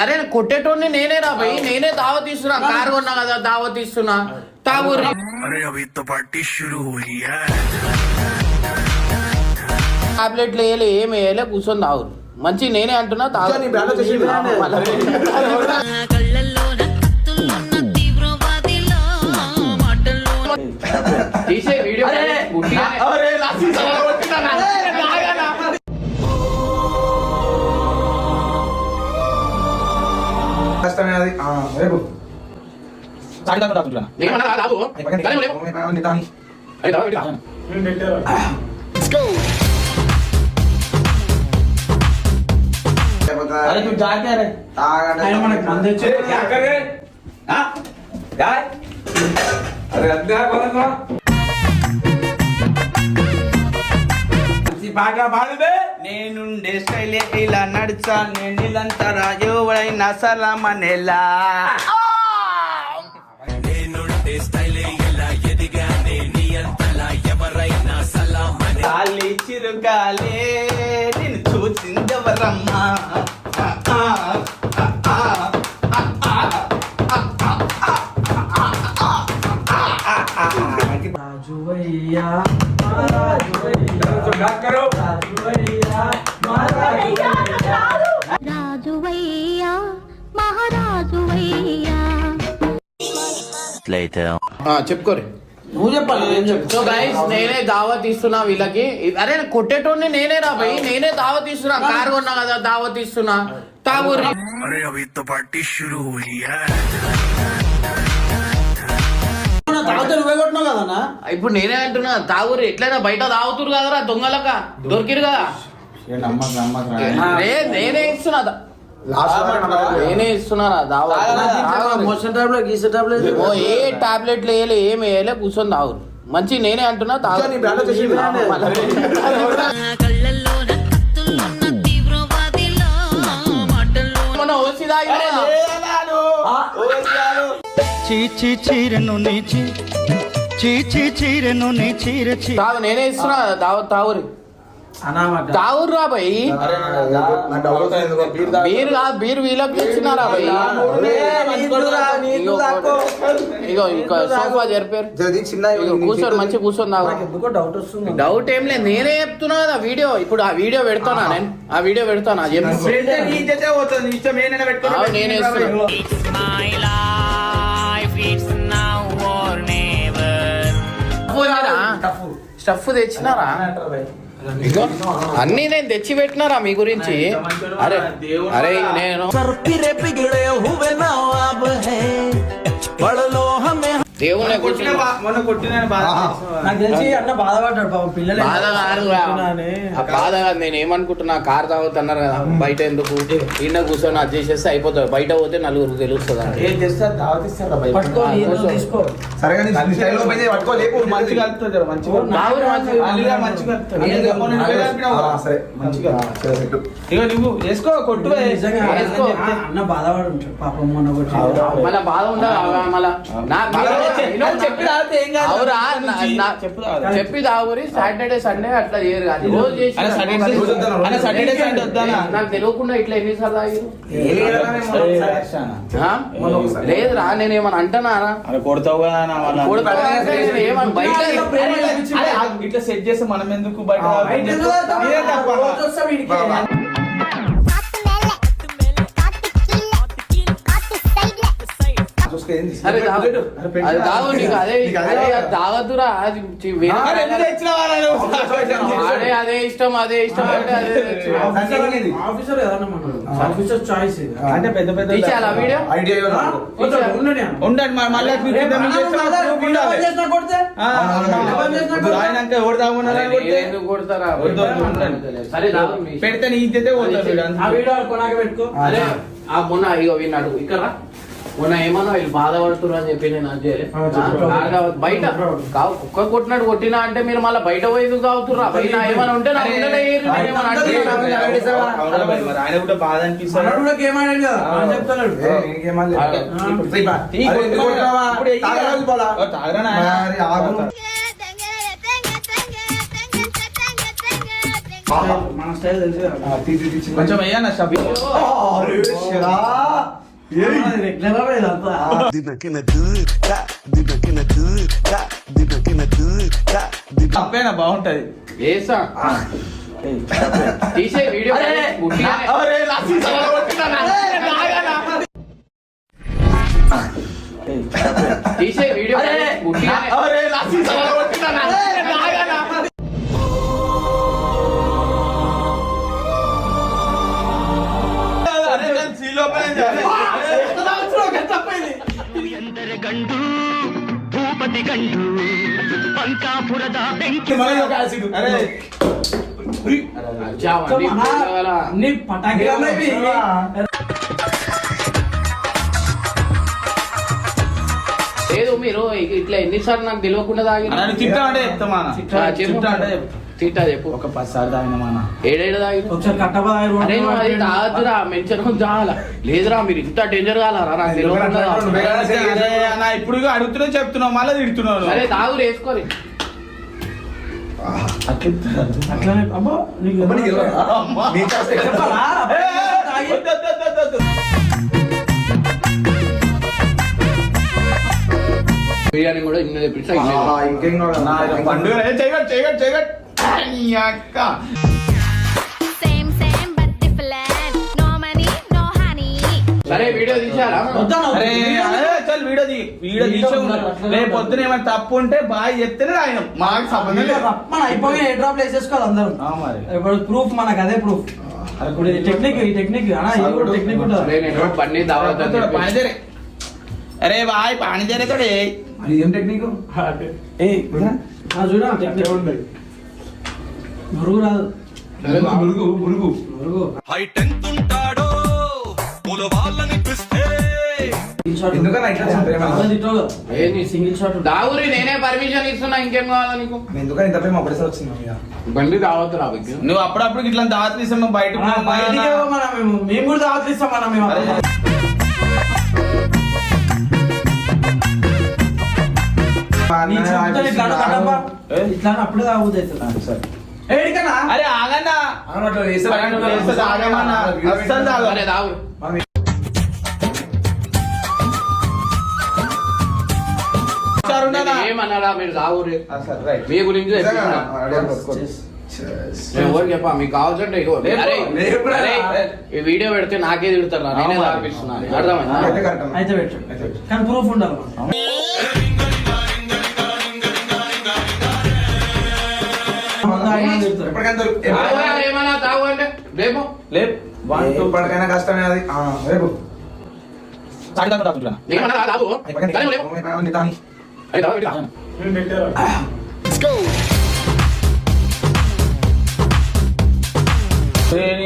అరే కొట్టేటోడిని నేనే రా భయ్ నేనే దావ తీస్తున్నా. కారు కొన్నా కదా దావ తీస్తున్నా. టాబ్లెట్లు వేయలే ఏం వేయలే కూర్చొని తాగురు మంచి నేనే అంటున్నా తాగు తీసే వీడియో కష్టమే అది ఆ, రేపు ఏమన్నా రా, తాగు. కానీ లేవు. అరే, తాగు, ఇటు రా. अरे तू जा क्या रे काय म्हणत मंदिरचे क्या कर रहे हाँ काय अरे अध्याय बोला ना బాగా బాగుంది నేనుండే స్టైలే ఇలా నడిచా నేను నిలంతరా ఎవరైనా సలామనేలా గాలి చిరుగాలే నేను చూసిందెవరమ్మా చెప్పుకోరి. నువ్వు చెప్పాలి నేను సో గైస్ నేనే దావా తీస్తున్నా వీళ్ళకి. అరే కొట్టేటోడిని నేనే రా భయ్ నేనే దావా తీస్తున్నా. కారు కొన్నా కదా దావా తీస్తున్నా. ఇప్పుడు నేనే అంటున్నా తాగురు ఎట్లయినా బయట తాగుతురు కదరా దొంగలక. దొరికిరు కదా. నేనే ఇస్తున్నా. నేనే ఇస్తున్నారా దావత్ మోషన్ టాబ్లెట్ గీసే టాబ్లెట్ ఓ ఏ టాబ్లెట్లు వేయలే ఏం వేయలే కూర్చొని తాగురు మంచి నేనే అంటున్నా తాగు. చీచి చీరెను నీచి చీచి చీరెను నీ చీర చీ. తాగు నేనే ఇస్తున్నా దావత్ తాగురి. అనామాట తాగురు రా భయ్ బీర్ కాదు బీర్ వీళ్ళకి ఇచ్చినారా భయ్ ఇగో ఇగో సోఫా జరిపారు. ఇగో కూర్చొని మంచి కూర్చొని డౌట్ వస్తుంది. డౌట్ ఏం లేదు నేనే చెప్తున్నా కదా వీడియో. ఇప్పుడు ఆ వీడియో పెడతానా నేను? ఆ వీడియో పెడతానా? నేనే స్టఫ్ తెచ్చినారా? ఇగో అన్ని నేను తెచ్చి పెట్టినారా మీ గురించి? అరే అరే నేను దేవునే కూర్చుని మొన్న కొట్టిన బాధ నాకు తెలిసి అన్న బాధపడ్డాడు పాపం. పిల్లలు బాధ కాదు రా. ఆ బాధ కాదు నేను ఏమనుకుంటున్నా కార్ తాగుతున్నారు కదా బయట ఎందుకు? ఈయన కూర్చొని అది చేసేస్తే అయిపోతుంది. బయట పోతే నలుగురు తెలుస్తుంది. ఏం చేస్తా సరే కొట్టు. అన్న- బాధపడి ఉంటాడు. పాపం మొన్న కొట్టి మళ్ళా బాధ ఉండదు మళ్ళా నా- చెప్పి తాగితే ఏం కాదు. అవురా నా- నా- చెప్పు తాగు. చెప్పి. దావురి సాటర్డే సండే అట్లా చేయరు కాదు రోజు చేసి అన్న సాటర్డే అన్న సాటర్డే సండే వద్దానా? నాకు తెలియకుండా ఇట్లా ఎన్నిసార్లు తాగిరు. లేదురా నేను ఏమన్నా అంటున్నారా అరే కొడతావు బయట ఇట్లా సెట్ చేస్తే మనం ఎందుకు బయట తాగద్దురా అది ఇష్టం ఇష్టం. అంటే. ఆఫీసర్ ఆఫీసర్ చాయిస్ అంటే పెద్ద పెద్ద వీడియో? ఐడియా ఉండండి మళ్ళీ? ఆయనక ఎవరు తాగున్నారా కొడతారా. పెడితే నీ వీడు ఆ అంతే. వీడియో కొనాక పెట్టుకో. అరే ఆ మొన్న ఇగో విన్నాడు ఇక్కడ. మొన్న ఏమన్నా వీళ్ళు బాధపడుతున్నారు అని చెప్పి నేను అది. నా- నా- బయట కావు కుక్క కొట్టినాడు కొట్టినా అంటే మీరు మళ్ళీ బయట పోయి తాగుతుర్రా బయట ఏమైనా ఉంటే ఆయన కూడా బాధ అనిపిస్తుంది? మన స్టైల్ తెలుసు. కొంచెం షబీ రెగ్యులర్ ఇదంతా తప్పేనా బాగుంటది. వేసా తీసే వీడియో. తీసే వీడియో అరే, గుడ్డిగానే. ಎಂದರೆ ಗಂಡು ಭೂಪತಿ ಗಂಡು ಪಂಕಾಪುರದ ಬೆಂಕಿ మళ్ళీ ఒక యాసిడ్. అరే అచ్చావా, నీ మన పిల్లగాల. అన్ని పటాకి లేదు మీరు ఇ- ఇట్లా ఎన్నిసార్లు నాకు తెలియకుండా తాగి నన్ను తిట్టా అంటే చెప్తామా అన్న. తిట్టా అంటే చెప్తా. తిట్టా చెప్పు. ఒక పది సార్లు తాగినామా ఏడేడు తాగి. ఒకసారి కట్టబా అరే నువ్వు అది తాగద్దురా మెన్షన్ చాలా లేదురా మీరు ఇంత డేంజర్ కాలరా నాకు. అరే ఇప్పుడు అడుగుతున్నా చెప్తున్నావు మళ్ళీ తిడుతున్నావు. సరే తాగు వేసుకోరి అట్లానే అమ్మా. బిర్యానీ కూడా ఇన్న ఇది పండుగ చేయగట్ చేయగట్ చేయగట్ నీ అక్క Same, same, but different. No money, no honey. సరే వీడియో తీసారా వద్దాను. అరే అరే చల్ వీడియో వీడియో తీసే రేపు పొద్దున ఏమైనా తప్పు ఉంటే బాగా చెప్తేనే ఆయన మాకు సంబంధం లేదు. మన అయిపోయి ఏ డ్రాప్ వేసేసుకోవాలి అందరం? ఆ మరి. ఇప్పుడు ప్రూఫ్ మనకు అదే ప్రూఫ్ ఇప్పుడు ఈ టెక్నిక్ ఈ టెక్నిక్ అన్నా ఇది కూడా టెక్నిక్ అరే ఉంటుంది నేను దావత్ అని. పానిదేరే అరే బాయ్ పానిదేరే తోడే. ఏం టెక్నిక్ చూడు ఆ టెక్నిక్ మురుగు రాదు. మురుగు మురుగు. మురుగు. హైట్ ఎంత ఉంటాడో మూల వాళ్ళనిపిస్తే ఎందుకన్నా ఇట్లా కదా. ఏంది సింగిల్ షాట్ దావురి నేనే పర్మిషన్ ఇస్తున్నా ఇంకేం కావాలా నీకు? ఎందుకని ఇంత ప్రేమ? అప్పుడే వచ్చింది మీద. బండి దావత్ రా. నువ్వు అప్పుడప్పుడు ఇట్లా దావత్ తీసాము బయట ఆ, బయటికి మేము. మేము కూడా దావత్ మనం మేము అరే. నీ చూపుతో ఇట్లా. ఏ? ఇట్లా అని అప్పుడే తాగుతుంది అవుతుంది? సరే. ఏడికన్నా అరే ఆగన్నా. అన్నమాట వేస్తే అరే, వేస్తే తాగమన్నా. అస్సలు తాగ. సరే దావు ఒకసారి ఉండనా? ఏమన్నారా మీరు దావురి ఆ, సరే, రైట్. మీ గురించి చెప్పినా. నేను ఎవరికి చెప్పా? మీకు కావాల్సింటే ఈ వీడియో పెడితే నాకే తిడతారు నేనే అర్థమైందా? అయితే పెట్టు కానీ ప్రూఫ్ ఉండాలి. తాగు అంటే రేపు. One, two. కష్టమే అది. రేపు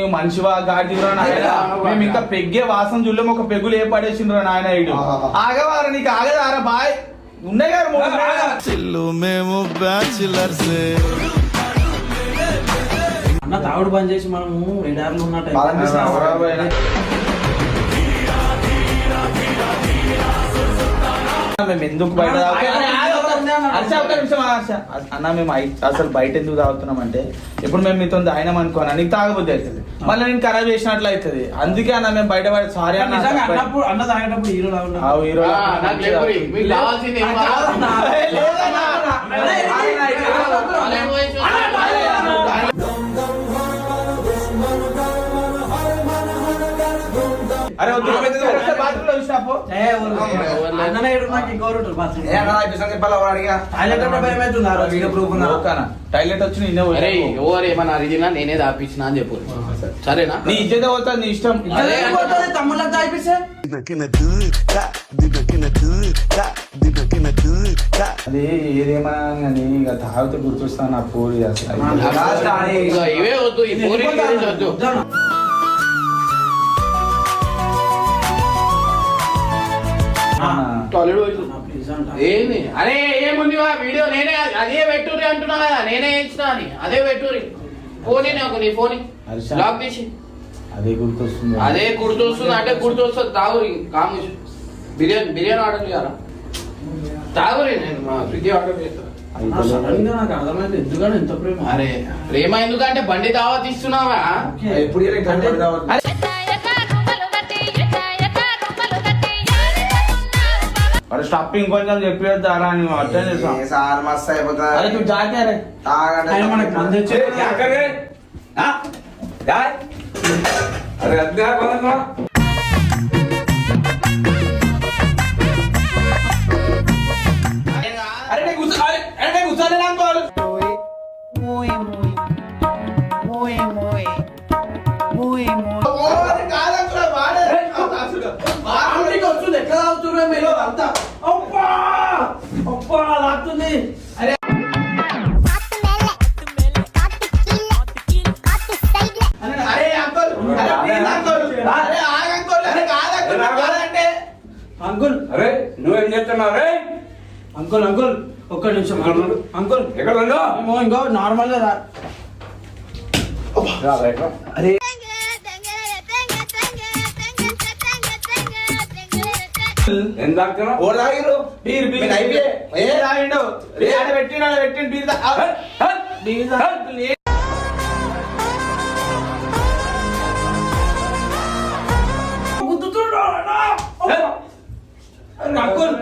మనిషివా గాడిదిరా నాయన? మేము ఇంకా పెగ్గే వాసన చూడలేము ఒక పెగ్గులు ఏ పడేసిండ్రు నాయన ఇడు ఆగవారా నీకు ఆగదారా బాయ్. ఉన్నాయి గారు మూడు అన్న తాగుడు బంద్ చేసి మనము ఎడార్లు ఉన్నట్టు. మేము ఎందుకు బయట. అన్న మేము అసలు బయట ఎందుకు తాగుతున్నాం అంటే ఇప్పుడు మేము మీతో తాగినాం అనుకోనా నీకు తాగబుద్ధి అవుతుంది మళ్ళీ నేను ఖరాబ్ చేసినట్లు అవుతుంది అందుకే అన్న మేము బయట పడి సారీ అన్న అన్న తాగేటప్పుడు హీరో ఆ, టాయిలెట్ వచ్చి నిన్నే. ఎవరు ఏమన్నా నేనే దాపించిన అని చెప్పు. సరేనా? నీ ఇజ్జత పోతుంది నీ ఇష్టం. అదే ఏదేమన్నా కానీ ఇక తాగితే గుర్తొస్తాను నా పూరి అసలు. ఇవే వద్దు ఈ పూరి వద్దు. ఏంది అరే ఏముంది వా? వీడియో నేనే అదే పెట్టురి అంటున్నా కదా. నేనే ఇచ్చిన అని. అదే పెట్టురి ఫోన్ నాకు నీ ఫోన్. హర్ష. లాక్ తీసి అదే గుర్తొస్తుంది. అదే గుర్తొస్తుంది. అంటే గుర్తొస్తుంది. తాగురి కాము బిర్యానీ బిర్యానీ ఆర్డర్ చేయాలా? తాగురి నేను మా స్విగ్గీ ఆర్డర్ చేస్తాను సడన్గా నాకు అర్థమైంది ఎందుకని ఎంత ప్రేమ? అరే ప్రేమ ఎందుకంటే బండి దావత్ ఇస్తున్నావా ఓకే. ఎప్పుడు అరే స్టప్ ఇంకొంచెం చెప్పేద్దా రా అని అర్థం చేసాం సార్ మస్తు అయిపోతుంది అరే నువ్వు జాకే రే తాగండి. మనకి మంది వచ్చే అరే అద్దె కొనుక్కో తాగుతున్నారు మీరు అంతా. అబ్బా! అబ్బా లాగుతుంది అరే! అరే అంకుల్. అరే ప్లీజ్ అంకుల్. అరే ఆగ అంకుల్. అరే కాదు అంకుల్. కాదంటే. అంకుల్. अरे నువ్వేం చేస్తున్నావు? రే! Uncle uncle. ఒక్క నిమిషం అంకుల్. అంకుల్. ఎక్కడ ఉందో ఇంకో నార్మల్గా రా- అరే! ఏం తాగుతున్నావు ఓడి తాగిర్రు? బీర్ బీర్ అయిపోయే. ఏ? తాగిండు ఏ? ఆడ పెట్టిండు ఆడ పెట్టిండు బీర్ తా- ఆ, బీర్ తా- అంకుల్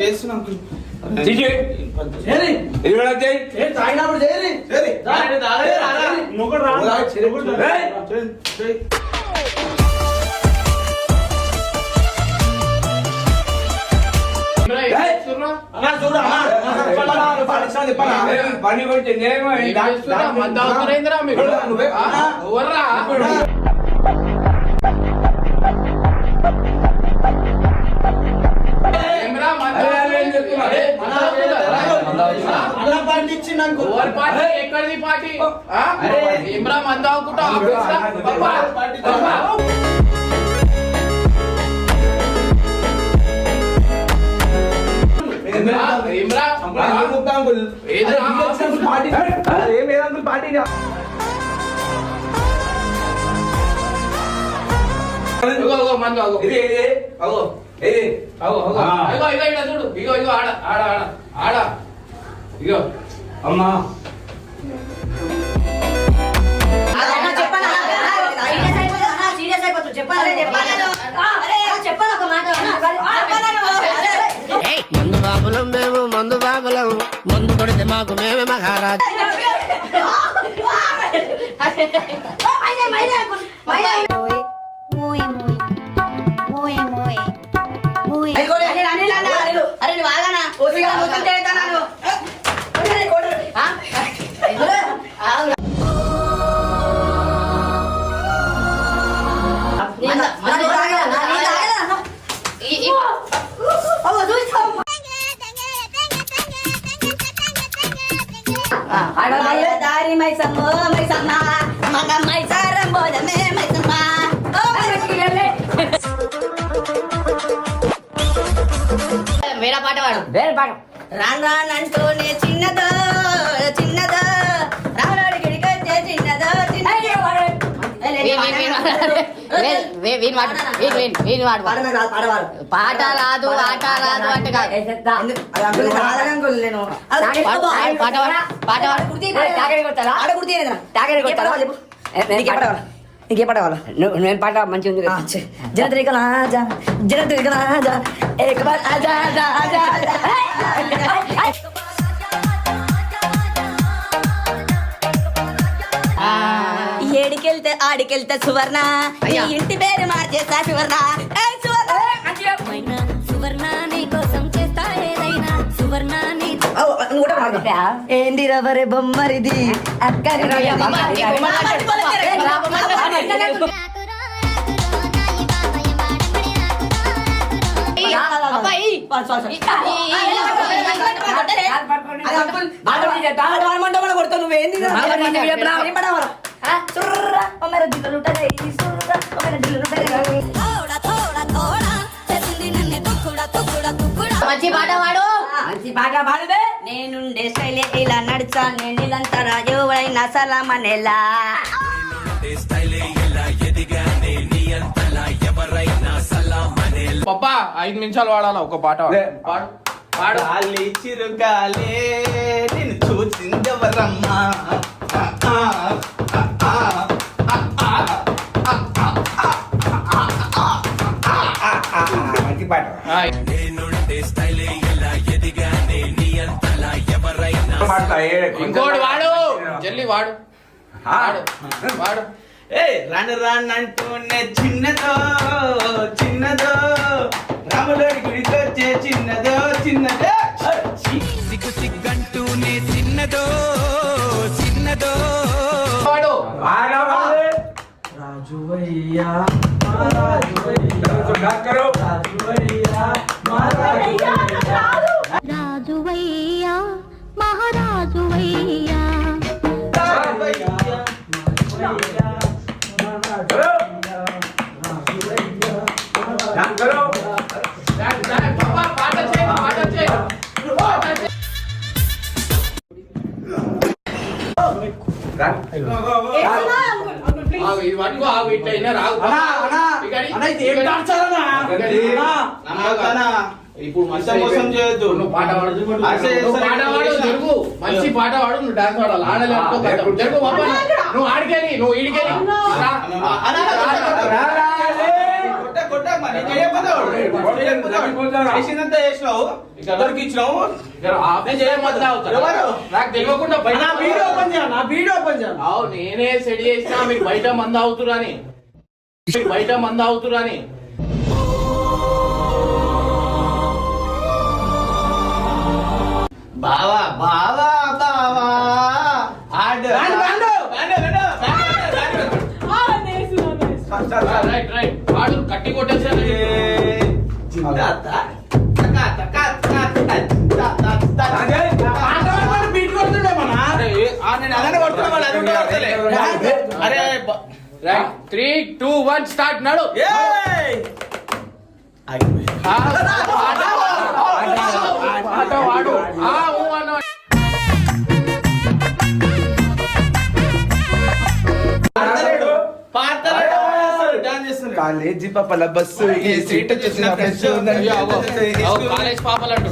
చేస్తున్నా చేయి చేస్తున్నా అన్నా పార్టీ ఇచ్చిండు అంకుల్ ఓవర్ పార్టీ ఎక్కడిది పార్టీ. ఏదిరా? అరే, ఇంకొకసారి అంకుల్ పార్టీ. పార్టీ. ఇగో, ఇగో, మందు చూడు. ఇగో, ఇగో, ఆడ, ఆడ, ఆడ, ఆడ. ఇగో. అమ్మా. బాబులం మేము మందు బాబులం మందు కొడితే మాకు మేమే మహారాజ్. ఓసిగా మొత్తం తిడతాను దారి పాట రాన్ రాన్ అంటూనే చిన్నదో చిన్నదో గిడికొచ్చే పాట రాదు. ఆట రాదు అంటే కాదు. పాట పాట ఆడ కుర్తీ నీకే పాట కావాలా? నేను పాట మంచిగా ఉంది జనత్రిక రాజా జనత్రిక రాజా ఏక బార్ ఆజా ఆజా ఆజా ఏడికెళ్తే ఆడికెళ్తే సువర్ణ. ఈ ఇంటి పేరు మార్చేసా సువర్ణ. ఏయ్ సువర్ణ! సువర్ణ నీ కోసం చేస్తా ఏదైనా. సువర్ణ నీ ఏంది రవరే బొమ్మరిది? అక్కడి నువ్వేంది మంచి పాట పాడు. మంచి పాట పాడుదే నేనుండే శైలి ఇలా నడిచా నేను ఇదంతా రాజు అయినా సలామనేలా అదే సలాం అనే ఐదు నిమిషాలు వాడాలా? ఒక పాట ఇంకోటి వాడు. జల్లి వాడు. వాడు. వాడు. ఏ రాను రానంటూనే చిన్నదో చిన్నదో రాములోడి గుడికి వచ్చే చిన్నదో చిన్నదో. సిగ్గు సిగ్గంటూనే చిన్నదో చిన్నదో. వాడు. రాజువయ్యా రాజువయ్యా. రాజువయ్యా మహారాజువయ్యా. రాజువయ్యా. డాక్టరు. పప్పా, పాట చేయి, పాట చేయి. పాట చేయి. రా. ఆగు, ఇది పట్టుకో, ఆగు, ఇట్లా అయినా రాగు. అన్నా అన్నా అన్నా ఇది ఏం ఇక్కడి. ఇప్పుడు అంత మోసం చేయొద్దు. నువ్వు పాట పాడు పాట పాడు. జరుగు. మంచి పాట పాడు నువ్వు డాన్స్ పాడాలి. ఆడలే అనుకో ఆ, కథం. జరుగు నువ్వు ఆడికెళ్ళి నువ్వు ఈడికెళ్ళి. చేసినంత చేసినావు? నాకు తెలియకుండా బయట అన్నా వీడియో ఓపెన్ చేయాలి. నా వీడియో ఓపెన్ చేయాలి. అవు నేనే సెట్ చేసినా మీరు బయట మంద అవుతురని బయట మంద అవుతురని బావా బావా బావా. ఆడు. రాండి, రాండి. Right right. వాడు కట్టి కొట్టేసాను పాట పాడమని బీట్ కొడుతుండే మన. అరే right three two one start. నడు. కాలేజీ పాపల బస్సు ఈ సీట్ చూసిన కాలేజ్ పాపలు అంటు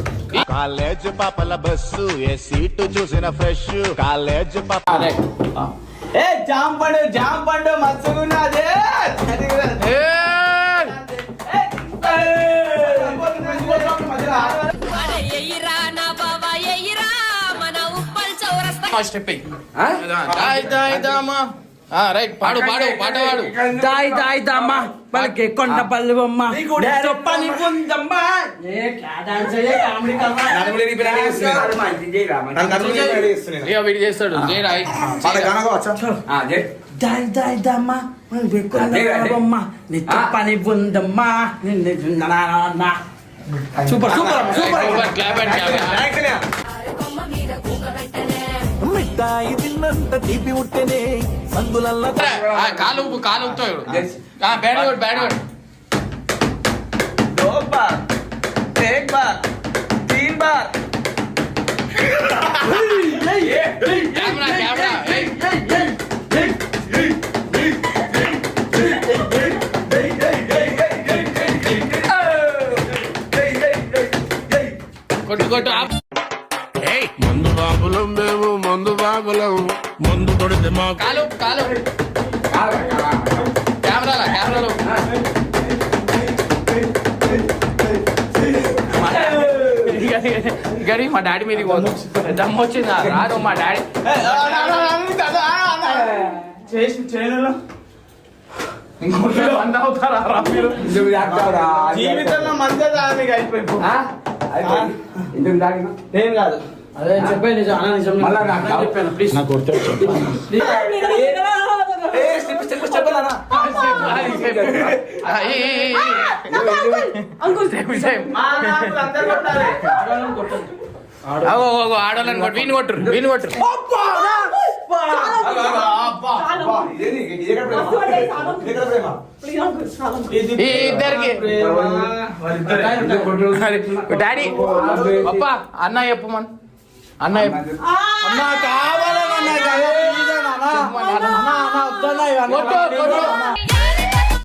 కాలేజ్ పాపల బస్సు ఏ సీటు చూసిన ఫ్రెష్ కాలేజ్ పాప. ఏ జామ్ పండు జామ్ రైట్ పాడు పాట దాయ్ దాయ్ దమ్మ పలికే కొండ వీడు చేస్తాడు. జై రాయ్. ఆ, జై. దాయ్ దాయ్ దమ్మ పలికే కొండ అదే, అదే. పల్లువమ్మ నిత్య ఆ. పని పొందమ్మా నిన్ను సూపర్ సూపర్ అమ్మ, super super clap and clap మిఠాయి తిన్నంత తీపి ఉంటేనే సందులల్లా ఆ, కాలు ఊపు కాలు ఊపుతాడు ఆ, బ్యాడ్ గుడ్ బ్యాడ్ గుడ్ दो बार एक बार तीन बार కెమెరా కెమెరా కొట్టు కొట్టు. మందు బాబులం మేము మందు బాబులం. మందు కొడితే మాకు కాలు కాలు. ఊపు. కెమెరాలా కెమెరాలో. గడి మా డాడీ మీదకి పోదు. దమ్ము వచ్చిందా? రాదు మా డాడీ. చేసి చేయనులో వంద అవుతారా? జీవితంలో మందే దానికి అయిపోయి ఇందుకు తాగినా? ఏం కాదు అదే చెప్పే నిజం అన్న నిజం మళ్ళా నాకు చెప్పాను ప్లీజ్ స్టెప్ స్టెప్ స్టెప్ అన్నా ఆ, ఈ, ఈ, ఈ, ఈ. Same, same. మా నాన్నలు అందరూ కొట్టాలి అగో, అగో, అగో, ఆడోళ్ళని కొట్టు వీని కొట్టురు వీని కొట్టురు? ఈ ఇద్దరికి. డాడీ పప్ప అన్న చెప్పు మన. అన్న అన్న కావాలన్నా